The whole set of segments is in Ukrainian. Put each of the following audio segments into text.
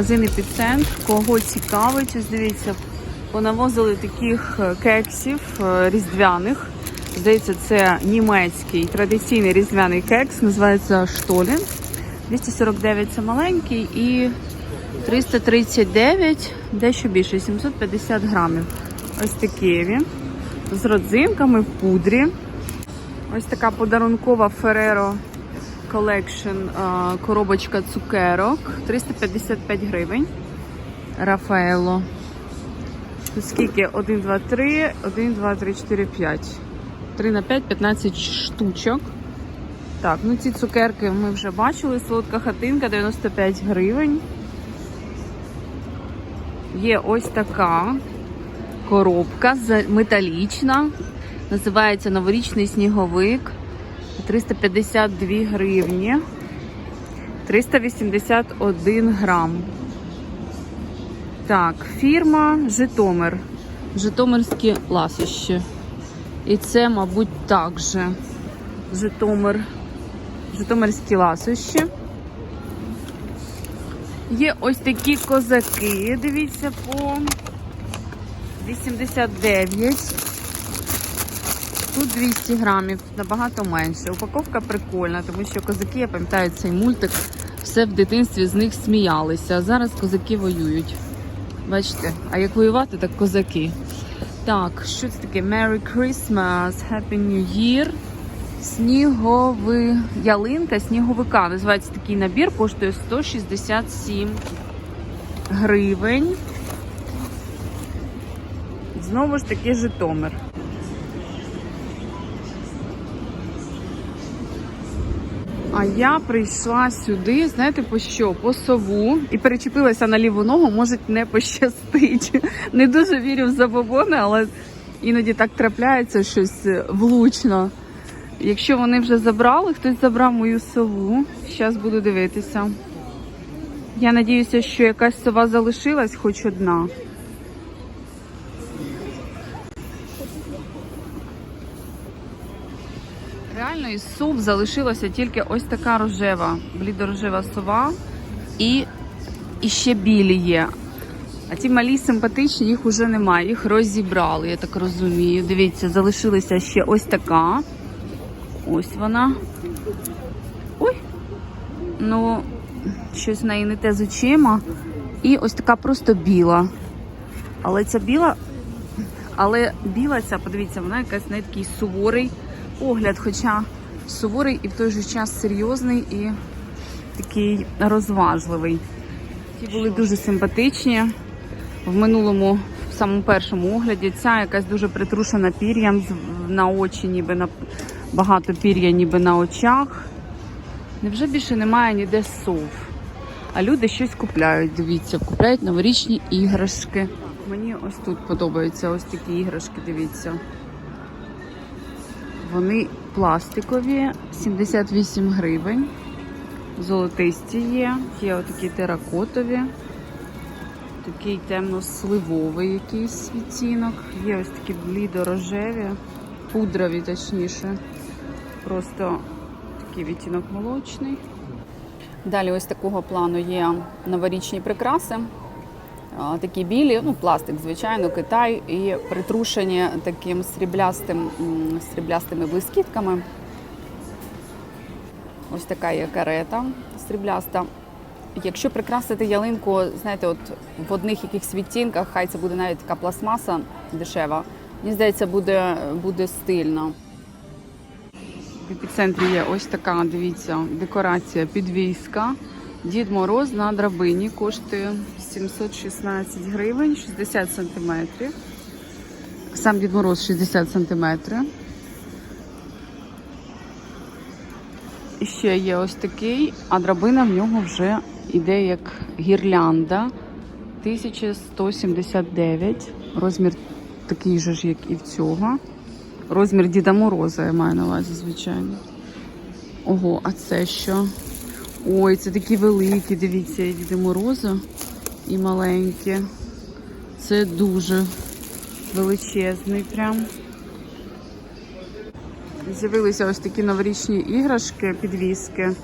Магазин епіцентр. Кого цікавить, ось дивіться, понавозили таких е, кексів е, різдвяних. Здається, це німецький традиційний різдвяний кекс, називається Штолін. 249 це маленький і 339, дещо більше, 750 грамів. Ось такі він. З родзинками в пудрі. Ось така подарункова Ferrero Collection коробочка цукерок 355 гривень. Рафаело. Тут скільки? 1, 2, 3, 1, 2, 3, 4, 5. 3 на 5, 15 штучок. Так, ну ці цукерки ми вже бачили. Солодка хатинка 95 гривень. Є ось така коробка металічна. Називається новорічний сніговик. 352 гривні. 381 грам. Так, фірма Житомир. Житомирські ласощі. І це, мабуть, також Житомир. Житомирські ласощі. Є ось такі козаки, дивіться, по 89. Тут 200 грамів, набагато менше. Упаковка прикольна, тому що козаки, я пам'ятаю цей мультик, все в дитинстві з них сміялися. А зараз козаки воюють. Бачите, а як воювати, так козаки. Так, що це таке? Merry Christmas, Happy New Year. Снігови... Ялинка сніговика. Називається такий набір, коштує 167 гривень. Знову ж таки Житомир. А я прийшла сюди, знаєте, по що? По сову і перечепилася на ліву ногу, може не пощастить. Не дуже вірю в забобони, але іноді так трапляється щось влучно. Якщо вони вже забрали, хтось забрав мою сову. Зараз буду дивитися. Я надіюся, що якась сова залишилась, хоч одна. Реально із суп залишилася тільки ось така рожева, блідорожева сова і, і ще білі є. А ті малі симпатичні, їх вже немає, їх розібрали, я так розумію. Дивіться, залишилася ще ось така. Ось вона. Ой. Ну, щось в неї не те з очима. І ось така просто біла. Але ця біла, але біла ця, подивіться, вона якась не такий суворий огляд, хоча суворий і в той же час серйозний і такий розважливий. Ті були дуже симпатичні. В минулому, в самому першому огляді, ця якась дуже притрушена пір'ям на очі, ніби на багато пір'я, ніби на очах. Невже більше немає ніде сов? А люди щось купляють, дивіться, купляють новорічні іграшки. Мені ось тут подобаються ось такі іграшки, дивіться. Вони пластикові, 78 гривень. Золотисті є, є отакі теракотові, такий темно-сливовий якийсь відтінок. Є ось такі блідо-рожеві, пудрові, точніше. Просто такий відтінок молочний. Далі ось такого плану є новорічні прикраси. Такі білі, ну пластик, звичайно, Китай і притрушені таким сріблястим, сріблястими блискітками. Ось така є карета срібляста. Якщо прикрасити ялинку, знаєте, от в одних якихось відтінках, хай це буде навіть така пластмаса дешева. Мені здається, буде, буде стильно. В епіцентрі є ось така, дивіться, декорація підвіска. Дід Мороз на драбині коштує 716 гривень, 60 сантиметрів. Сам Дід Мороз 60 сантиметрів. І ще є ось такий, а драбина в нього вже йде як гірлянда. 1179. Розмір такий же ж, як і в цього. Розмір Діда Мороза, я маю на увазі, звичайно. Ого, а це що? Ой, це такі великі, дивіться, і Діда Мороза і маленькі. Це дуже величезний прям. З'явилися ось такі новорічні іграшки, підвіски.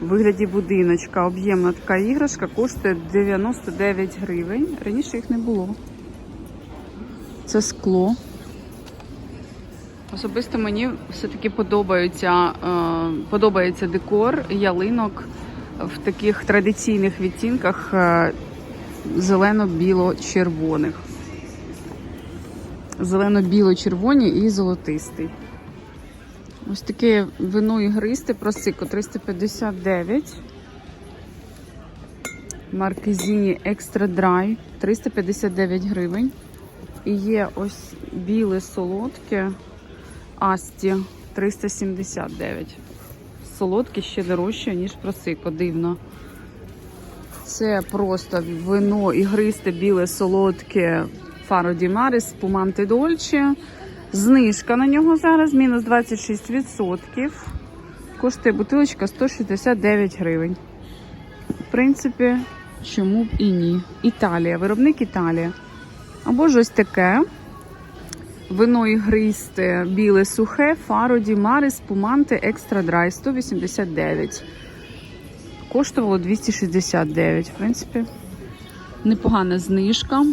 в вигляді будиночка. Об'ємна така іграшка коштує 99 гривень. Раніше їх не було. Це скло. Особисто мені все-таки подобається, е, подобається декор ялинок в таких традиційних відтінках е, зелено-біло-червоних. Зелено-біло-червоні і золотистий. Ось таке вино ігристе просико 359. Маркезіні Екстра Драй 359 гривень. І є ось біле солодке Асті 379. Солодке ще дорожче, ніж просико, дивно. Це просто вино ігристе, біле, солодке Фаро Ді Маре Спуманте Дольче. Знижка на нього зараз мінус 26%. Коштує бутилочка 169 гривень. В принципі, чому б і ні. Італія, виробник Італія. Або ж ось таке. Вино ігристе, біле сухе, фаро Ді Маре Спуманте Екстра Драй 189. Коштувало 269. В принципі, непогана знижка.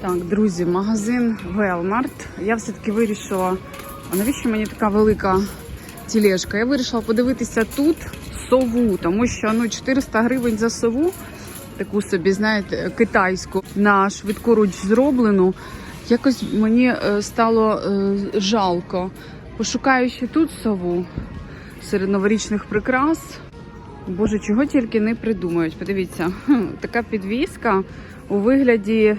Так, друзі, магазин Велмарт. Я все-таки вирішила, а навіщо мені така велика тілешка? Я вирішила подивитися тут сову, тому що ну, 400 гривень за сову, таку собі, знаєте, китайську, на швидкоруч зроблену. Якось мені е, стало е, жалко. Пошукаю ще тут сову серед новорічних прикрас. Боже, чого тільки не придумають. Подивіться, така підвіска у вигляді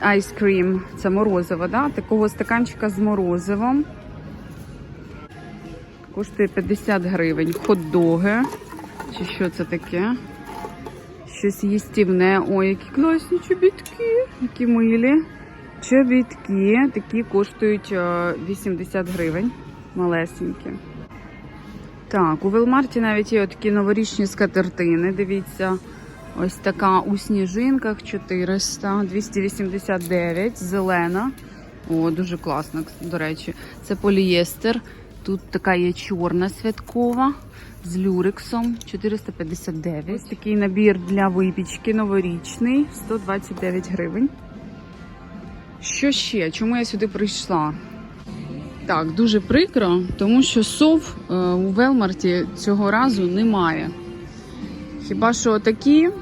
айскрім, це морозиво, да? такого стаканчика з морозивом. Коштує 50 гривень. Хот-доги. Чи що це таке? Щось їстівне. Ой, які класні чобітки, які милі. Чобітки такі коштують е, 80 гривень. Малесенькі. Так, у Велмарті навіть є такі новорічні скатертини. Дивіться. Ось така у сніжинках 400, 289, зелена. О, дуже класно, до речі. Це полієстер. Тут така є чорна святкова з люрексом 459. Ось такий набір для випічки новорічний 129 гривень. Що ще? Чому я сюди прийшла? Так, дуже прикро, тому що сов е, у Велмарті цього разу немає. Хіба що такі в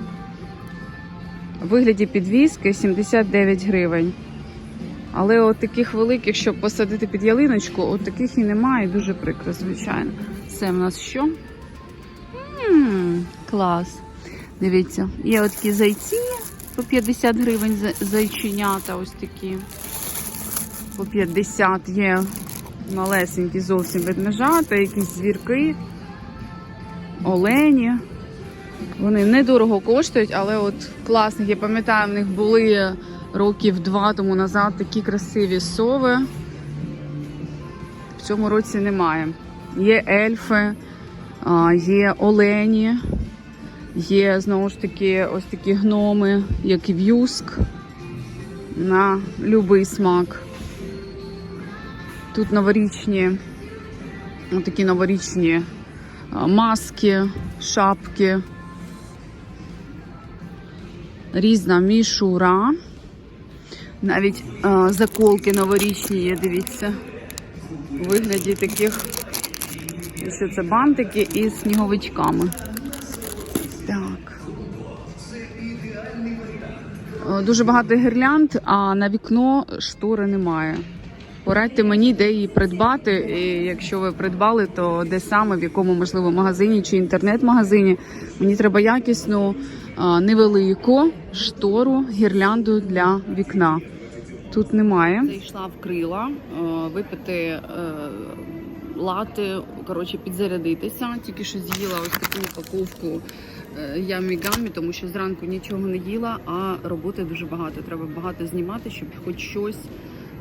вигляді підвіски 79 гривень. Але от таких великих, щоб посадити під ялиночку, от таких і немає, дуже прикро, звичайно. Це в нас що? Клас. Дивіться, є от такі зайці по 50 гривень зайченята, ось такі. По 50 є малесенькі зовсім ведмежата, якісь звірки, олені. Вони недорого коштують, але от класних, я пам'ятаю, в них були років два тому назад такі красиві сови. В цьому році немає. Є ельфи, є олені, є знову ж таки ось такі гноми, як і в'юск на любий смак. Тут новорічні, такі новорічні маски, шапки різна мішура. Навіть е, заколки новорічні є, дивіться. У вигляді таких, що це бантики із сніговичками. Так. Е, Дуже багато гірлянд, а на вікно штори немає. Порадьте мені, де її придбати. І якщо ви придбали, то де саме, в якому можливо магазині чи інтернет-магазині. Мені треба якісну невелику штору, гірлянду для вікна. Тут немає. Зайшла в крила, е, випити е, лати, коротше, підзарядитися. Тільки що з'їла ось таку упаковку е, ямі-гамі, тому що зранку нічого не їла, а роботи дуже багато. Треба багато знімати, щоб хоч щось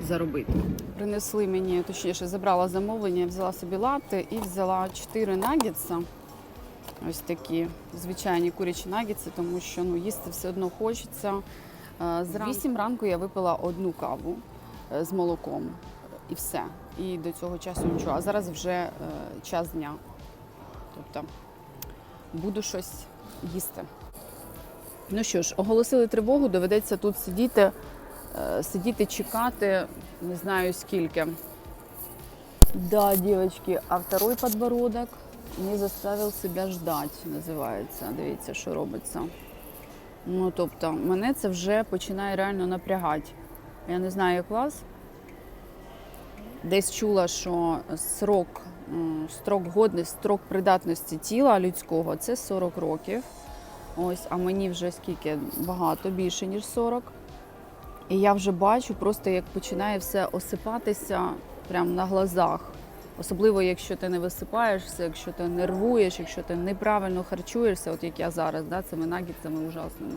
заробити. Принесли мені, точніше, забрала замовлення, взяла собі лати і взяла 4 нагетса. Ось такі звичайні курячі нагетси, тому що ну, їсти все одно хочеться. Е, З 8 ранку я випила одну каву е, з молоком і все. І до цього часу нічого. А зараз вже е, час дня. Тобто буду щось їсти. Ну що ж, оголосили тривогу, доведеться тут сидіти, е, сидіти, чекати, не знаю скільки. Да, девочки, а второй подбородок не заставив себе ждать, називається. Дивіться, що робиться. Ну, тобто, мене це вже починає реально напрягати. Я не знаю, як вас. Десь чула, що срок, строк годності, строк придатності тіла людського це 40 років. Ось, а мені вже скільки багато, більше, ніж 40. І я вже бачу просто, як починає все осипатися прямо на глазах. Особливо, якщо ти не висипаєшся, якщо ти нервуєш, якщо ти неправильно харчуєшся, от як я зараз, да, цими нагідцями ужасними.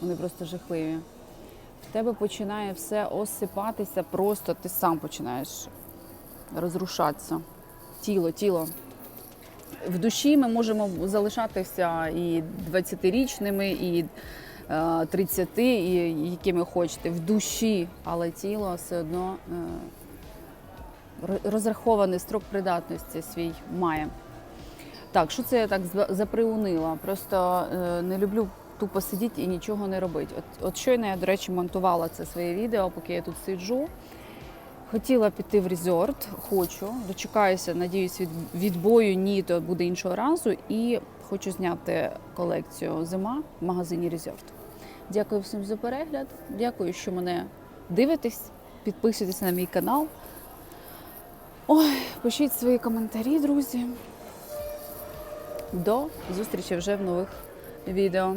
Вони просто жахливі. В тебе починає все осипатися, просто ти сам починаєш розрушатися. Тіло, тіло. В душі ми можемо залишатися і 20-річними, і е, 30, і якими хочете. В душі, але тіло все одно е, розрахований строк придатності свій має. Так, що це я так заприунила? Просто е, не люблю тупо сидіти і нічого не робити. От, от щойно я, до речі, монтувала це своє відео, поки я тут сиджу. Хотіла піти в резорт, хочу, дочекаюся, надіюсь, від відбою ні, то буде іншого разу. І хочу зняти колекцію зима в магазині Резорт. Дякую всім за перегляд. Дякую, що мене дивитесь. Підписуйтесь на мій канал. Ой, пишіть свої коментарі, друзі. До зустрічі вже в нових відео.